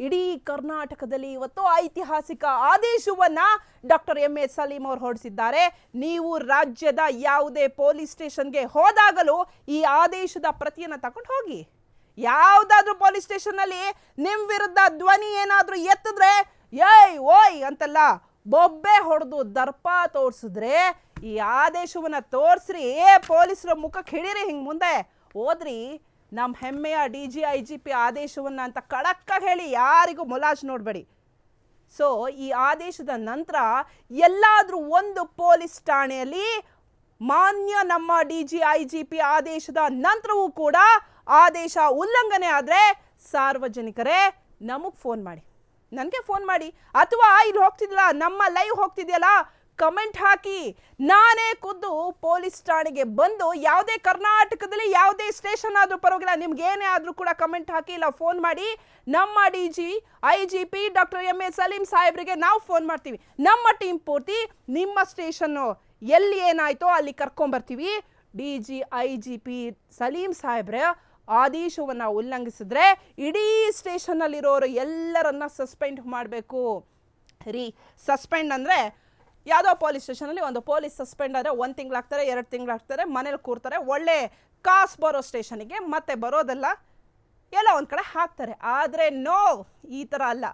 ಇಡೀ ಕರ್ನಾಟಕದಲ್ಲಿ ಇವತ್ತು ಐತಿಹಾಸಿಕ ಆದೇಶವನ್ನ ಡಾಕ್ಟರ್ ಎಂ ಎಸ್ ಸಲೀಂ ಅವರು ಹೊರಡಿಸಿದ್ದಾರೆ. ನೀವು ರಾಜ್ಯದ ಯಾವುದೇ ಪೊಲೀಸ್ ಸ್ಟೇಷನ್ಗೆ ಹೋದಾಗಲೂ ಈ ಆದೇಶದ ಪ್ರತಿಯನ್ನು ತಗೊಂಡು ಹೋಗಿ. ಯಾವುದಾದ್ರೂ ಪೊಲೀಸ್ ಸ್ಟೇಷನ್ನಲ್ಲಿ ನಿಮ್ಮ ವಿರುದ್ಧ ಧ್ವನಿ ಏನಾದರೂ ಎತ್ತಿದ್ರೆ, ಏಯ್, ಓಯ್ ಅಂತಲ್ಲ ಬೊಬ್ಬೆ ಹೊಡೆದು ದರ್ಪ ತೋರಿಸಿದ್ರೆ, ಈ ಆದೇಶವನ್ನ ಏ ಪೊಲೀಸರ ಮುಖಕ್ಕೆ ಹಿಡೀರಿ ಹಿಂಗೆ ಮುಂದೆ. ಹೋದ್ರಿ ನಮ್ಮ ಹೆಮ್ಮೆಯ D G I G P ಆದೇಶವನ್ನು ಅಂತ ಕಡಕ್ಕಾಗಿ ಹೇಳಿ ಯಾರಿಗೂ ಮುಲಾಜ್ ನೋಡಬೇಡಿ. ಸೊ ಈ ಆದೇಶದ ನಂತರ ಎಲ್ಲಾದರೂ ಒಂದು ಪೊಲೀಸ್ ಠಾಣೆಯಲ್ಲಿ ಮಾನ್ಯ ನಮ್ಮ D G I G P ಆದೇಶದ ನಂತರವೂ ಕೂಡ ಆದೇಶ ಉಲ್ಲಂಘನೆ ಆದರೆ ಸಾರ್ವಜನಿಕರೇ ನಮಗೆ ಫೋನ್ ಮಾಡಿ. ನನಗೆ ಫೋನ್ ಮಾಡಿ. ಅಥವಾ ಇಲ್ಲಿ ಹೋಗ್ತಿದ್ದಿಲ್ಲ ನಮ್ಮ ಲೈವ್ ಹೋಗ್ತಿದೆಯಲ್ಲ ಕಮೆಂಟ್ ಹಾಕಿ. ನಾನೇ ಖುದ್ದು ಪೊಲೀಸ್ ಠಾಣೆಗೆ ಬಂದು ಯಾವುದೇ ಕರ್ನಾಟಕದಲ್ಲಿ ಯಾವುದೇ ಸ್ಟೇಷನ್ ಆದರೂ ಪರವಾಗಿಲ್ಲ, ನಿಮ್ಗೆ ಏನೇ ಆದರೂ ಕೂಡ ಕಮೆಂಟ್ ಹಾಕಿ ಇಲ್ಲ ಫೋನ್ ಮಾಡಿ. ನಮ್ಮ D G, I G P, doctor M A Saleem ಸಾಹೇಬ್ರಿಗೆ ನಾವು ಫೋನ್ ಮಾಡ್ತೀವಿ. ನಮ್ಮ ಟೀಮ್ ಪೂರ್ತಿ ನಿಮ್ಮ ಸ್ಟೇಷನ್ನು ಎಲ್ಲಿ ಏನಾಯ್ತೋ ಅಲ್ಲಿ ಕರ್ಕೊಂಬರ್ತೀವಿ. D G, I G P Saleem ಸಾಹೇಬ್ರ ಆದೇಶವನ್ನು ಉಲ್ಲಂಘಿಸಿದ್ರೆ ಇಡೀ ಸ್ಟೇಷನ್ನಲ್ಲಿರೋರು ಎಲ್ಲರನ್ನ ಸಸ್ಪೆಂಡ್ ಮಾಡಬೇಕು. ರೀ, ಸಸ್ಪೆಂಡ್ ಅಂದರೆ ಯಾವುದೋ ಪೊಲೀಸ್ ಸ್ಟೇಷನಲ್ಲಿ ಒಂದು ಪೊಲೀಸ್ ಸಸ್ಪೆಂಡ್ ಆದರೆ ಒಂದು ತಿಂಗಳಾಗ್ತಾರೆ, ಎರಡು ತಿಂಗಳಾಗ್ತಾರೆ, ಮನೇಲಿ ಕೂರ್ತಾರೆ, ಒಳ್ಳೆ ಕಾಸು ಬರೋ ಸ್ಟೇಷನಿಗೆ ಮತ್ತೆ ಬರೋದಲ್ಲ ಎಲ್ಲ ಒಂದು ಕಡೆ ಹಾಕ್ತಾರೆ. ಆದರೆ ನೋ ಈ ಥರ ಅಲ್ಲ.